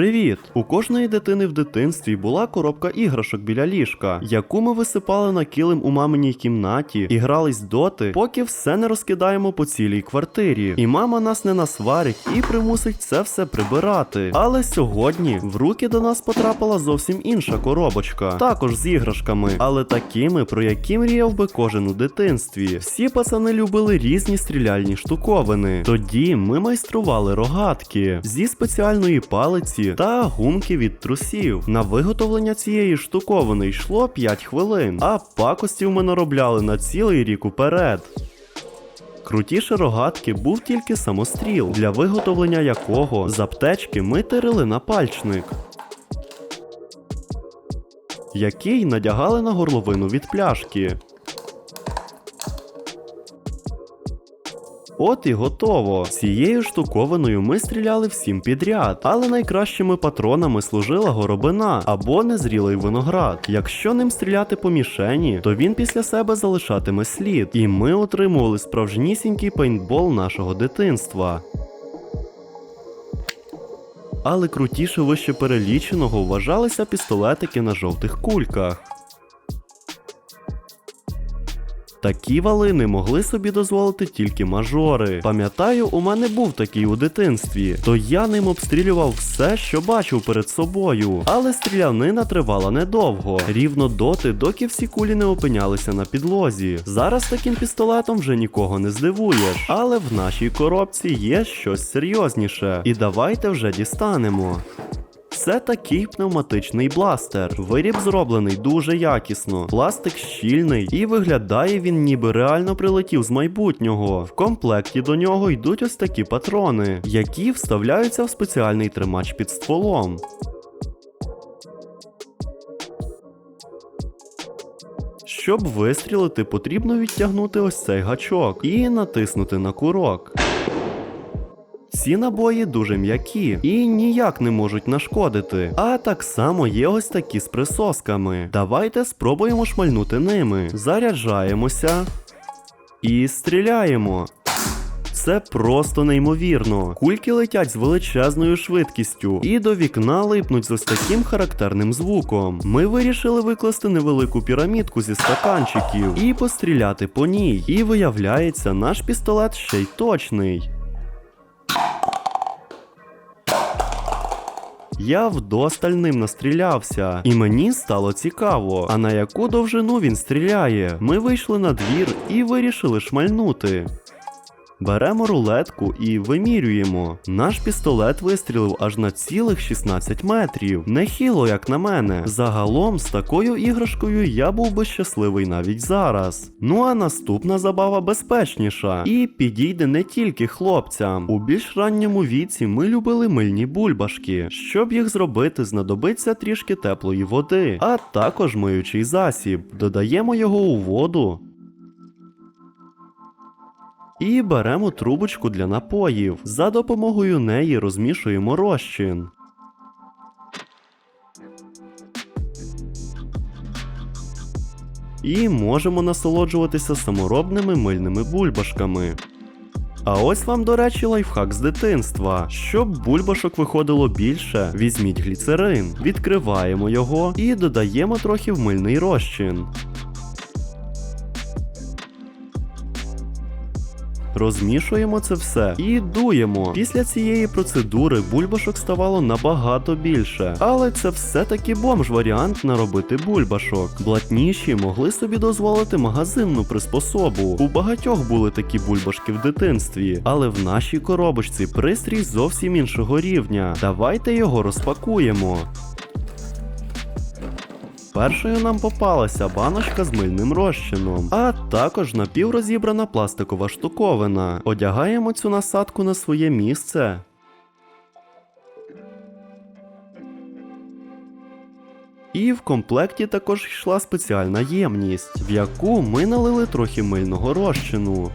Привіт! У кожної дитини в дитинстві була коробка іграшок біля ліжка, яку ми висипали на килим у маминій кімнаті і грались доти, поки все не розкидаємо по цілій квартирі. І мама нас не насварить і примусить це все прибирати. Але сьогодні в руки до нас потрапила зовсім інша коробочка, також з іграшками, але такими, про які мріяв би кожен у дитинстві. Всі пацани любили різні стріляльні штуковини. Тоді ми майстрували рогатки зі спеціальної палиці та гумки від трусів. На виготовлення цієї штуковини йшло 5 хвилин, а пакостів ми наробляли на цілий рік уперед. Крутіше рогатки був тільки самостріл, для виготовлення якого з аптечки ми тирили на пальчник. Який надягали на горловину від пляшки. От і готово. Цією штуковиною ми стріляли всім підряд, але найкращими патронами служила горобина або незрілий виноград. Якщо ним стріляти по мішені, то він після себе залишатиме слід, і ми отримували справжнісінький пейнтбол нашого дитинства. Але крутіше вище переліченого вважалися пістолетики на жовтих кульках. Такі валини могли собі дозволити тільки мажори. Пам'ятаю, у мене був такий у дитинстві, то я ним обстрілював все, що бачив перед собою. Але стрілянина тривала недовго, рівно доти, доки всі кулі не опинялися на підлозі. Зараз таким пістолетом вже нікого не здивуєш. Але в нашій коробці є щось серйозніше. І давайте вже дістанемо. Це такий пневматичний бластер. Виріб зроблений дуже якісно. Пластик щільний і виглядає він ніби реально прилетів з майбутнього. В комплекті до нього йдуть ось такі патрони, які вставляються в спеціальний тримач під стволом. Щоб вистрілити, потрібно відтягнути ось цей гачок і натиснути на курок. Ці набої дуже м'які і ніяк не можуть нашкодити. А так само є ось такі з присосками. Давайте спробуємо шмальнути ними. Заряджаємося і стріляємо. Це просто неймовірно. Кульки летять з величезною швидкістю і до вікна липнуть з ось таким характерним звуком. Ми вирішили викласти невелику пірамідку зі стаканчиків і постріляти по ній. І виявляється, наш пістолет ще й точний. Я вдосталь ним настрілявся, і мені стало цікаво, а на яку довжину він стріляє. Ми вийшли на двір і вирішили шмальнути. Беремо рулетку і вимірюємо. Наш пістолет вистрілив аж на цілих 16 метрів. Нехило, як на мене. Загалом з такою іграшкою я був би щасливий навіть зараз. Ну а наступна забава безпечніша і підійде не тільки хлопцям. У більш ранньому віці ми любили мильні бульбашки. Щоб їх зробити, знадобиться трішки теплої води, а також миючий засіб. Додаємо його у воду. І беремо трубочку для напоїв. За допомогою неї розмішуємо розчин. І можемо насолоджуватися саморобними мильними бульбашками. А ось вам, до речі, лайфхак з дитинства. Щоб бульбашок виходило більше, візьміть гліцерин, відкриваємо його і додаємо трохи в мильний розчин. Розмішуємо це все і дуємо. Після цієї процедури бульбашок ставало набагато більше. Але це все-таки бомж варіант наробити бульбашок. Блатніші могли собі дозволити магазинну приспособу. У багатьох були такі бульбашки в дитинстві, але в нашій коробочці пристрій зовсім іншого рівня. Давайте його розпакуємо. Першою нам попалася баночка з мильним розчином, а також напіврозібрана пластикова штуковина. Одягаємо цю насадку на своє місце. І в комплекті також йшла спеціальна ємність, в яку ми налили трохи мильного розчину.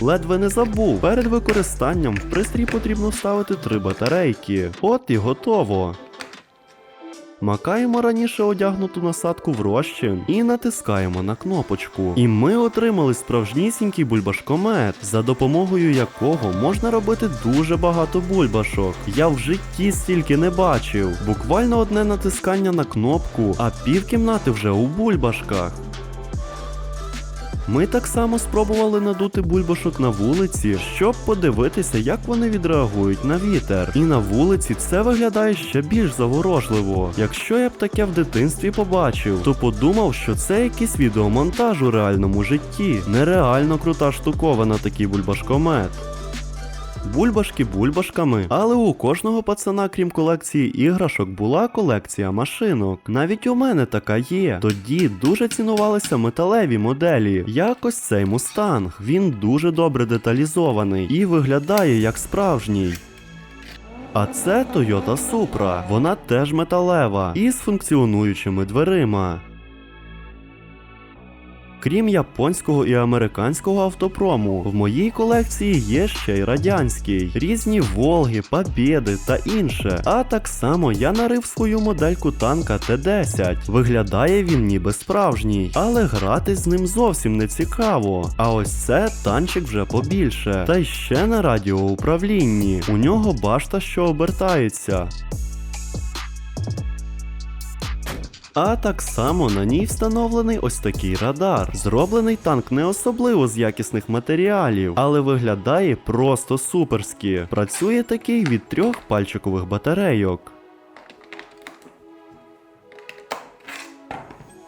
Ледве не забув. Перед використанням в пристрій потрібно ставити три батарейки. От і готово. Макаємо раніше одягнуту насадку в розчин і натискаємо на кнопочку. І ми отримали справжнісінький бульбашкомет, за допомогою якого можна робити дуже багато бульбашок. Я в житті стільки не бачив. Буквально одне натискання на кнопку, а півкімнати вже у бульбашках. Ми так само спробували надути бульбашок на вулиці, щоб подивитися, як вони відреагують на вітер. І на вулиці це виглядає ще більш заворожливо. Якщо я б таке в дитинстві побачив, то подумав, що це якийсь відеомонтаж у реальному житті. Нереально крута штукована такий бульбашкомет. Бульбашки бульбашками, але у кожного пацана, крім колекції іграшок, була колекція машинок. Навіть у мене така є. Тоді дуже цінувалися металеві моделі, як ось цей мустанг. Він дуже добре деталізований і виглядає як справжній. А це Toyota Supra. Вона теж металева і з функціонуючими дверима. Крім японського і американського автопрому, в моїй колекції є ще й радянський, різні Волги, Побєди та інше. А так само я нарив свою модельку танка Т-10. Виглядає він ніби справжній, але грати з ним зовсім не цікаво. А ось це танчик вже побільше. Та й ще на радіоуправлінні. У нього башта, що обертається. А так само на ній встановлений ось такий радар. Зроблений танк не особливо з якісних матеріалів, але виглядає просто суперськи. Працює такий від трьох пальчикових батарейок.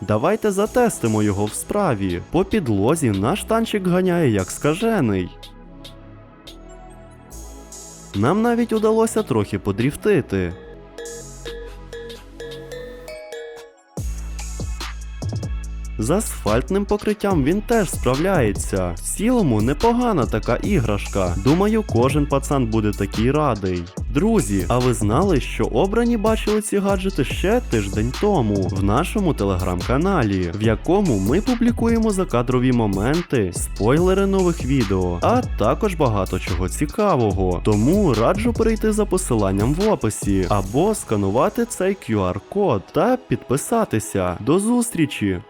Давайте затестимо його в справі. По підлозі наш танчик ганяє як скажений. Нам навіть удалося трохи подріфтити. З асфальтним покриттям він теж справляється. В цілому непогана така іграшка. Думаю, кожен пацан буде такий радий. Друзі, а ви знали, що обрані бачили ці гаджети ще тиждень тому в нашому телеграм-каналі, в якому ми публікуємо закадрові моменти, спойлери нових відео, а також багато чого цікавого. Тому раджу перейти за посиланням в описі або сканувати цей QR-код та підписатися. До зустрічі!